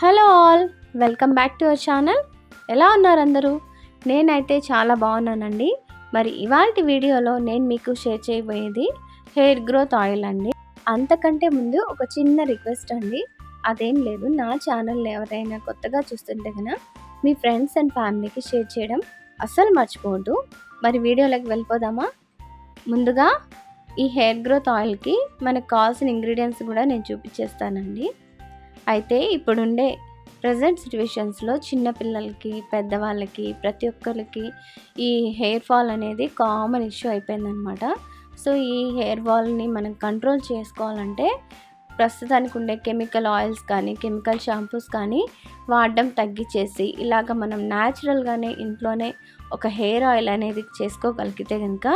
Hello all welcome back to our channel. ఎలా ఉన్నారు అందరూ? నేనైతే చాలా బాగున్నానండి. మరి ఇవాళ వీడియోలో నేను మీకు షేర్ చేయబోయేది హెయిర్ గ్రోత్ ఆయిల్ అండి. అంతకంటే ముందు ఒక చిన్న రిక్వెస్ట్ అండి. అదేం లేదు నా ఛానల్ ఎవరైనా కొత్తగా చూస్తుంటే కనుక మీ ఫ్రెండ్స్ అండ్ ఫ్యామిలీకి షేర్ చేయడం అస్సలు మర్చిపోవద్దు. మరి వీడియోలోకి వెళ్ళిపోదామా? ముందుగా ఈ హెయిర్ గ్రోత్ ఆయిల్కి మనకు కావాల్సిన ఇంగ్రీడియంట్స్ కూడా నేను చూపించేస్తానండి. అయితే ఇప్పుడుండే ప్రజెంట్ సిచ్యువేషన్స్లో చిన్నపిల్లలకి పెద్దవాళ్ళకి ప్రతి ఒక్కరికి ఈ హెయిర్ ఫాల్ అనేది కామన్ ఇష్యూ అయిపోయిందనమాట సో ఈ హెయిర్ ఫాల్ని మనం కంట్రోల్ చేసుకోవాలంటే ప్రస్తుతానికి ఉండే కెమికల్ ఆయిల్స్ కానీ కెమికల్ షాంపూస్ కానీ వాడడం తగ్గించేసి ఇలాగ మనం న్యాచురల్గానే ఇంట్లోనే ఒక హెయిర్ ఆయిల్ అనేది చేసుకోగలిగితే కనుక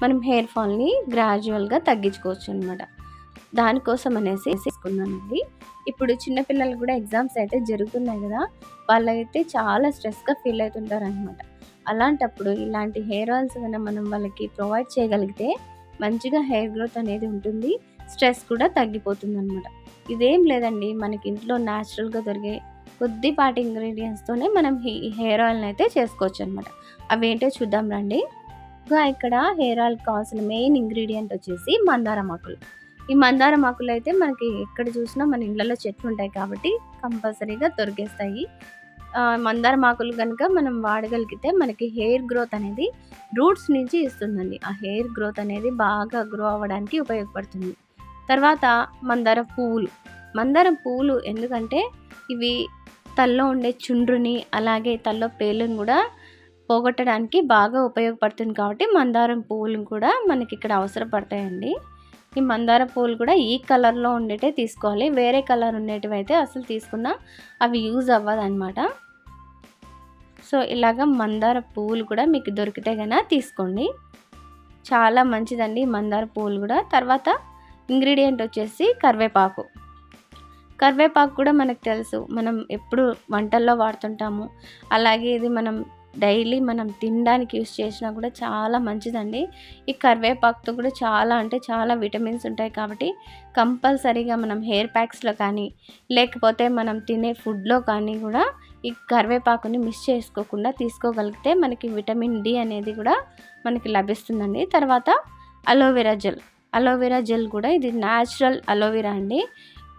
మనం హెయిర్ ఫాల్ని గ్రాడ్యువల్గా తగ్గించుకోవచ్చు అనమాట దానికోసం అనేసి తీసుకున్నానండి. ఇప్పుడు చిన్నపిల్లలు కూడా ఎగ్జామ్స్ అయితే జరుగుతున్నాయి కదా వాళ్ళైతే చాలా స్ట్రెస్గా ఫీల్ అవుతుంటారు అనమాట అలాంటప్పుడు ఇలాంటి హెయిర్ ఆయిల్స్ కన్నా మనం వాళ్ళకి ప్రొవైడ్ చేయగలిగితే మంచిగా హెయిర్ గ్రోత్ అనేది ఉంటుంది స్ట్రెస్ కూడా తగ్గిపోతుంది అనమాట ఇదేం లేదండి మనకి ఇంట్లో న్యాచురల్గా దొరికే కొద్దిపాటి ఇంగ్రీడియంట్స్తోనే మనం ఈ హెయిర్ ఆయిల్ని అయితే చేసుకోవచ్చు అనమాట అవేంటో చూద్దాం రండి. ఇంకా ఇక్కడ హెయిర్ ఆయిల్ కావాల్సిన మెయిన్ ఇంగ్రీడియంట్ వచ్చేసి మందారం ఆకులు ఈ మందారం ఆకులు అయితే మనకి ఎక్కడ చూసినా మన ఇళ్ళలో చెట్లు ఉంటాయి కాబట్టి కంపల్సరీగా దొరికేస్తాయి. మందారం ఆకులు కనుక మనం వాడగలిగితే మనకి హెయిర్ గ్రోత్ అనేది రూట్స్ నుంచి ఇస్తుందండి. ఆ హెయిర్ గ్రోత్ అనేది బాగా గ్రో అవ్వడానికి ఉపయోగపడుతుంది. తర్వాత మందార పువ్వులు మందారం పువ్వులు ఎందుకంటే ఇవి తల్లో ఉండే చుండ్రుని అలాగే తల్లో పేలుని కూడా పోగొట్టడానికి బాగా ఉపయోగపడుతుంది కాబట్టి మందారం పువ్వులు కూడా మనకి ఇక్కడ అవసరపడతాయండి. ఈ మందార పూలు కూడా ఈ కలర్లో ఉండేటే తీసుకోవాలి. వేరే కలర్ ఉండేటివి అయితే అసలు తీసుకున్నా అవి యూజ్ అవ్వదన్నమాట. సో ఇలాగ మందార పువ్వులు కూడా మీకు దొరికితే కనుక తీసుకోండి. చాలా మంచిదండి మందార పువ్వులు కూడా. తర్వాత ఇంగ్రీడియంట్ వచ్చేసి కరివేపాకు. కరివేపాకు కూడా మనకు తెలుసు. మనం ఎప్పుడు వంటల్లో వాడుతుంటాము. అలాగే ఇది మనం డైలీ మనం తినడానికి యూస్ చేసినా కూడా చాలా మంచిదండి. ఈ కరివేపాకుతో కూడా చాలా అంటే చాలా విటమిన్స్ ఉంటాయి కాబట్టి కంపల్సరీగా మనం హెయిర్ ప్యాక్స్లో కానీ లేకపోతే మనం తినే ఫుడ్లో కానీ కూడా ఈ కరివేపాకుని మిస్ చేసుకోకుండా తీసుకోగలిగితే మనకి విటమిన్ డి అనేది కూడా మనకి లభిస్తుందండి. తర్వాత అలోవెరా జెల్. అలోవెరా జెల్ కూడా ఇది న్యాచురల్ అలోవెరా అండి.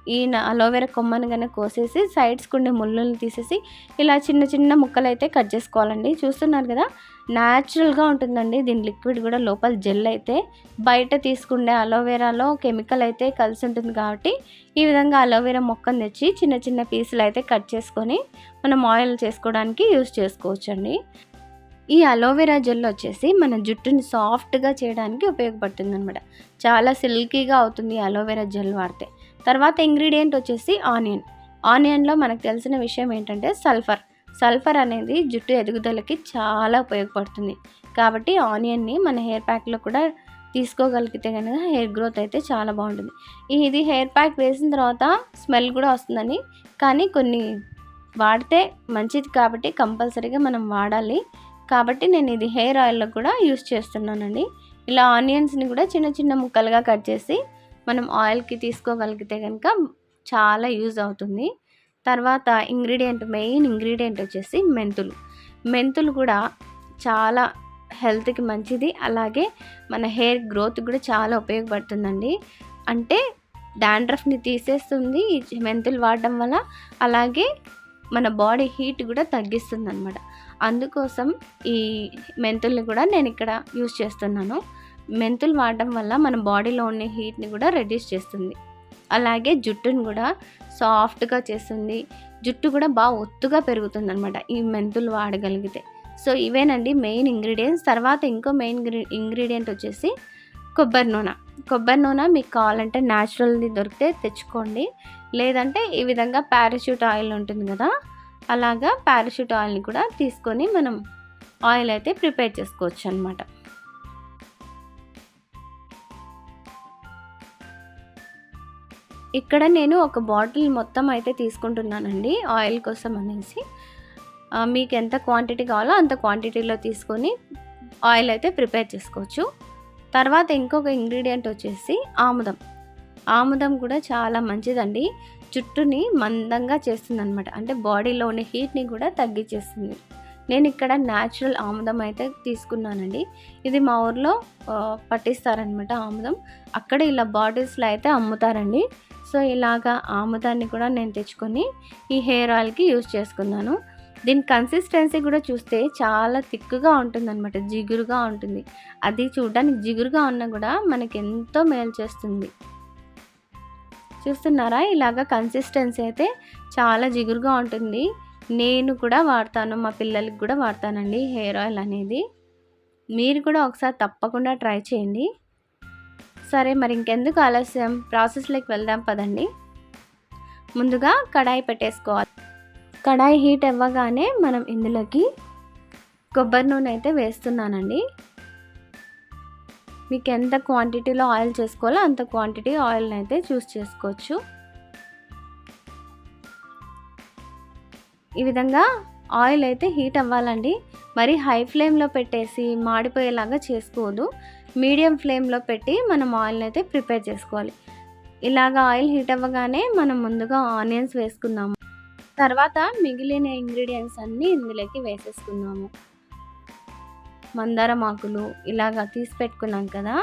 ఈ అలోవెరా కొమ్మను కనుక కోసేసి సైడ్స్కి ఉండే ముళ్ళని తీసేసి ఇలా చిన్న చిన్న ముక్కలు అయితే కట్ చేసుకోవాలండి. చూస్తున్నారు కదా? న్యాచురల్గా ఉంటుందండి. దీని లిక్విడ్ కూడా లోపల జెల్ అయితే బయట తీసుకుండే అలోవెరాలో కెమికల్ అయితే కలిసి ఉంటుంది కాబట్టి ఈ విధంగా అలోవెరా మొక్కను తెచ్చి చిన్న చిన్న పీసులు అయితే కట్ చేసుకొని మనం ఆయిల్ చేసుకోవడానికి యూస్ చేసుకోవచ్చండి. ఈ అలోవెరా జెల్ వచ్చేసి మన జుట్టుని సాఫ్ట్గా చేయడానికి ఉపయోగపడుతుంది అనమాట చాలా సిల్కీగా అవుతుంది అలోవెరా జెల్ వాడితే. తర్వాత ఇంగ్రీడియంట్ వచ్చేసి ఆనియన్ ఆనియన్లో మనకు తెలిసిన విషయం ఏంటంటే సల్ఫర్ సల్ఫర్ అనేది జుట్టు ఎదుగుదలకి చాలా ఉపయోగపడుతుంది. కాబట్టి ఆనియన్ని మన హెయిర్ ప్యాక్లో కూడా తీసుకోగలిగితే కనుక హెయిర్ గ్రోత్ అయితే చాలా బాగుంటుంది. ఇది హెయిర్ ప్యాక్ వేసిన తర్వాత స్మెల్ కూడా వస్తుందని కానీ కొన్ని వాడితే మంచిది కాబట్టి కంపల్సరీగా మనం వాడాలి. కాబట్టి నేను ఇది హెయిర్ ఆయిల్లో కూడా యూస్ చేస్తున్నానండి. ఇలా ఆనియన్స్ని కూడా చిన్న చిన్న ముక్కలుగా కట్ చేసి మనం ఆయిల్కి తీసుకోగలిగితే కనుక చాలా యూజ్ అవుతుంది. తర్వాత ఇంగ్రీడియంట్ మెయిన్ ఇంగ్రీడియంట్ వచ్చేసి మెంతులు. మెంతులు కూడా చాలా హెల్త్కి మంచిది. అలాగే మన హెయిర్ గ్రోత్ కూడా చాలా ఉపయోగపడుతుందండి. అంటే డాండ్రఫ్ని తీసేస్తుంది మెంతులు వాడడం వల్ల. అలాగే మన బాడీ హీట్ కూడా తగ్గిస్తుంది అనమాట అందుకోసం ఈ మెంతుల్ని కూడా నేను ఇక్కడ యూజ్ చేస్తున్నాను. మెంతులు వాడడం వల్ల మన బాడీలో ఉన్న హీట్ని కూడా రెడ్యూస్ చేస్తుంది. అలాగే జుట్టుని కూడా సాఫ్ట్గా చేస్తుంది. జుట్టు కూడా బాగా ఒత్తుగా పెరుగుతుంది అనమాట ఈ మెంతులు వాడగలిగితే. సో ఇవేనండి మెయిన్ ఇంగ్రీడియంట్స్ తర్వాత ఇంకో మెయిన్ ఇంగ్రీడియంట్ వచ్చేసి కొబ్బరి నూనె. కొబ్బరి నూనె మీకు కావాలంటే న్యాచురల్ది దొరికితే తెచ్చుకోండి. లేదంటే ఈ విధంగా పారాషూట్ ఆయిల్ ఉంటుంది కదా అలాగా పారాషూట్ ఆయిల్ని కూడా తీసుకొని మనం ఆయిల్ అయితే ప్రిపేర్ చేసుకోవచ్చు అనమాట ఇక్కడ నేను ఒక బాటిల్ మొత్తం అయితే తీసుకుంటున్నానండి ఆయిల్ కోసం అనేసి. మీకు ఎంత క్వాంటిటీ కావాలో అంత క్వాంటిటీలో తీసుకొని ఆయిల్ అయితే ప్రిపేర్ చేసుకోవచ్చు. తర్వాత ఇంకొక ఇంగ్రీడియంట్ వచ్చేసి ఆముదం. ఆముదం కూడా చాలా మంచిదండి. జుట్టుని మందంగా చేస్తుంది అనమాట అంటే బాడీలో ఉన్న హీట్ని కూడా తగ్గించేస్తుంది. నేను ఇక్కడ న్యాచురల్ ఆముదం అయితే తీసుకున్నానండి. ఇది మా ఊర్లో పట్టిస్తారనమాట ఆముదం. అక్కడ ఇలా బాటిల్స్లో అయితే అమ్ముతారండి. సో ఇలాగా ఆముదాన్ని కూడా నేను తెచ్చుకొని ఈ హెయిర్ ఆయిల్కి యూజ్ చేసుకున్నాను. దీని కన్సిస్టెన్సీ కూడా చూస్తే చాలా థిక్గా ఉంటుంది అనమాట జిగురుగా ఉంటుంది. అది చూడడానికి జిగురుగా ఉన్నా కూడా మనకి ఎంతో మేలు చేస్తుంది. చూస్తున్నారా? ఇలాగ కన్సిస్టెన్సీ అయితే చాలా జిగురుగా ఉంటుంది. నేను కూడా వాడతాను మా పిల్లలకి కూడా వాడతానండి హెయిర్ ఆయిల్ అనేది. మీరు కూడా ఒకసారి తప్పకుండా ట్రై చేయండి. సరే మరి ఇంకెందుకు ఆలస్యం? ప్రాసెస్లోకి వెళ్దాం పదండి. ముందుగా కడాయి పెట్టేసుకోవాలి. కడాయి హీట్ అవ్వగానే మనం ఇందులోకి కొబ్బరి నూనె అయితే వేస్తున్నానండి. మీకు ఎంత క్వాంటిటీలో ఆయిల్ చేసుకోవాలో అంత క్వాంటిటీ ఆయిల్ని అయితే చూస్ చేసుకోవచ్చు. ఈ విధంగా ఆయిల్ అయితే హీట్ అవ్వాలండి. మరి హై ఫ్లేమ్లో పెట్టేసి మాడిపోయేలాగా చేసుకోవద్దు మీడియం ఫ్లేమ్లో పెట్టి మనం ఆయిల్ని అయితే ప్రిపేర్ చేసుకోవాలి. ఇలాగ ఆయిల్ హీట్ అవ్వగానే మనం ముందుగా ఆనియన్స్ వేసుకుందాము. తర్వాత మిగిలిన ఇంగ్రీడియంట్స్ అన్నీ ఇందులోకి వేసేసుకుందాము. మందారం ఆకులు ఇలాగ తీసి పెట్టుకున్నాం కదా.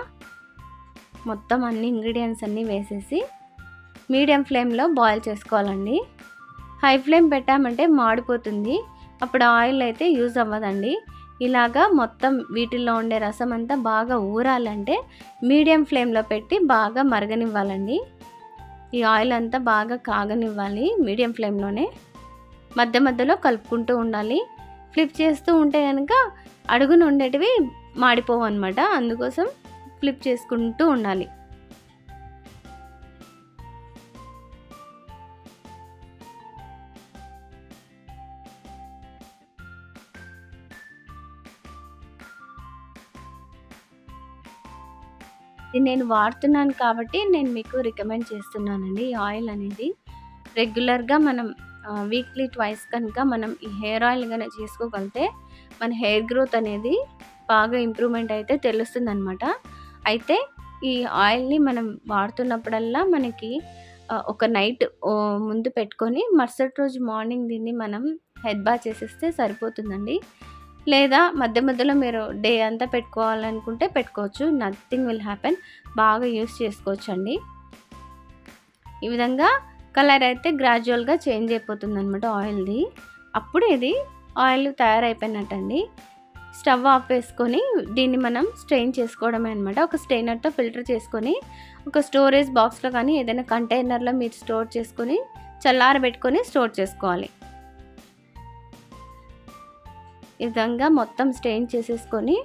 మొత్తం అన్ని ఇంగ్రీడియంట్స్ అన్నీ వేసేసి మీడియం ఫ్లేమ్లో బాయిల్ చేసుకోవాలండి. హై ఫ్లేమ్ పెట్టామంటే మాడిపోతుంది. అప్పుడు ఆయిల్ అయితే యూజ్ అవ్వదండి. ఇలాగా మొత్తం వీటిల్లో ఉండే రసం అంతా బాగా ఊరాలంటే మీడియం ఫ్లేమ్లో పెట్టి బాగా మరగనివ్వాలండి. ఈ ఆయిల్ అంతా బాగా కాగనివ్వాలి మీడియం ఫ్లేమ్లోనే. మధ్య మధ్యలో కలుపుకుంటూ ఉండాలి. ఫ్లిప్ చేస్తూ ఉంటే కనుక అడుగున ఉండేటివి మాడిపోవు అనమాట అందుకోసం ఫ్లిప్ చేసుకుంటూ ఉండాలి. ఇది నేను వాడుతున్నాను కాబట్టి నేను మీకు రికమెండ్ చేస్తున్నానండి. ఈ ఆయిల్ అనేది రెగ్యులర్గా మనం వీక్లీ ట్వైస్ కనుక మనం ఈ హెయిర్ ఆయిల్ కనుక చేసుకోగలిగితే మన హెయిర్ గ్రోత్ అనేది బాగా ఇంప్రూవ్మెంట్ అయితే తెలుస్తుంది అనమాట అయితే ఈ ఆయిల్ని మనం వాడుతున్నప్పుడల్లా మనకి ఒక నైట్ ముందు పెట్టుకొని మరుసటి రోజు మార్నింగ్ దీన్ని మనం హెడ్ బా చేసేస్తే సరిపోతుందండి. లేదా మధ్య మధ్యలో మీరు డే అంతా పెట్టుకోవాలనుకుంటే పెట్టుకోవచ్చు. నథింగ్ విల్ హ్యాపెన్ బాగా యూస్ చేసుకోవచ్చు అండి ఈ విధంగా కలర్ అయితే గ్రాడ్యువల్గా చేంజ్ అయిపోతుంది అనమాట ఆయిల్ది. అప్పుడు ఇది ఆయిల్ తయారైపోయినట్టండి. స్టవ్ ఆఫ్ వేసుకొని దీన్ని మనం స్ట్రెయిన్ చేసుకోవడమే అనమాట ఒక స్ట్రెయినర్తో ఫిల్టర్ చేసుకొని ఒక స్టోరేజ్ బాక్స్లో కానీ ఏదైనా కంటైనర్లో మీరు స్టోర్ చేసుకొని చల్లారబెట్టుకొని స్టోర్ చేసుకోవాలి. ఈ విధంగా మొత్తం స్టెయిన్ చేసేసుకొని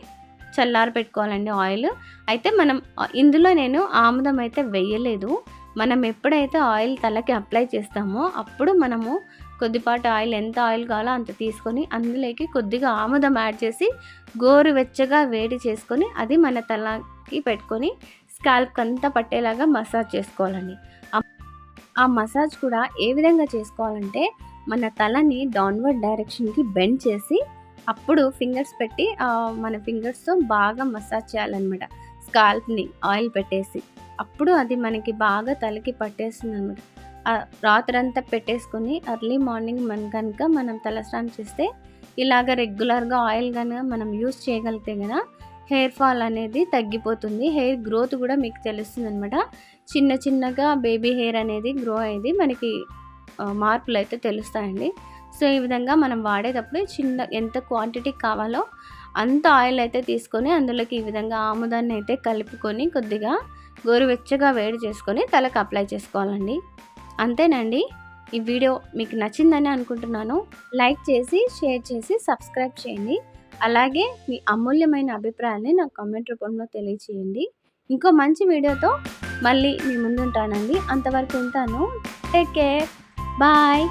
చల్లారి పెట్టుకోవాలండి ఆయిల్. అయితే మనం ఇందులో నేను ఆముదం అయితే వేయలేదు. మనం ఎప్పుడైతే ఆయిల్ తలకి అప్లై చేస్తామో అప్పుడు మనము కొద్దిపాటి ఆయిల్ ఎంత ఆయిల్ కావాలో అంత తీసుకొని అందులోకి కొద్దిగా ఆముదం యాడ్ చేసి గోరువెచ్చగా వేడి చేసుకొని అది మన తలకి పెట్టుకొని స్కాల్ప్ అంతా పట్టేలాగా మసాజ్ చేసుకోవాలండి. ఆ మసాజ్ కూడా ఏ విధంగా చేసుకోవాలంటే మన తలని డౌన్వర్డ్ డైరెక్షన్కి బెండ్ చేసి అప్పుడు ఫింగర్స్ పెట్టి మన ఫింగర్స్తో బాగా మసాజ్ చేయాలన్నమాట. స్కాల్ప్ని ఆయిల్ పెట్టేసి. అప్పుడు అది మనకి బాగా తలకి పట్టేస్తుంది అనమాట రాత్రంతా పెట్టేసుకొని ఎర్లీ మార్నింగ్ మన కనుక మనం తలస్నానం చేస్తే ఇలాగ రెగ్యులర్గా ఆయిల్ కనుక మనం యూస్ చేయగలిగితే కదా హెయిర్ ఫాల్ అనేది తగ్గిపోతుంది. హెయిర్ గ్రోత్ కూడా మీకు తెలుస్తుంది అనమాట చిన్న చిన్నగా బేబీ హెయిర్ అనేది గ్రో అయ్యేది. మనకి మార్పులు అయితే తెలుస్తాయండి. సో ఈ విధంగా మనం వాడేటప్పుడు చిన్న ఎంత క్వాంటిటీ కావాలో అంత ఆయిల్ అయితే తీసుకొని అందులోకి ఈ విధంగా ఆముదాన్ని అయితే కలుపుకొని కొద్దిగా గోరువెచ్చగా వేడి చేసుకొని తలకు అప్లై చేసుకోవాలండి. అంతేనండి. ఈ వీడియో మీకు నచ్చిందని అనుకుంటున్నాను. లైక్ చేసి షేర్ చేసి సబ్స్క్రైబ్ చేయండి. అలాగే మీ అమూల్యమైన అభిప్రాయాన్ని నాకు కామెంట్ రూపంలో తెలియచేయండి. ఇంకో మంచి వీడియోతో మళ్ళీ మీ ముందుంటానండి. అంతవరకు ఉంటాను. Take care bye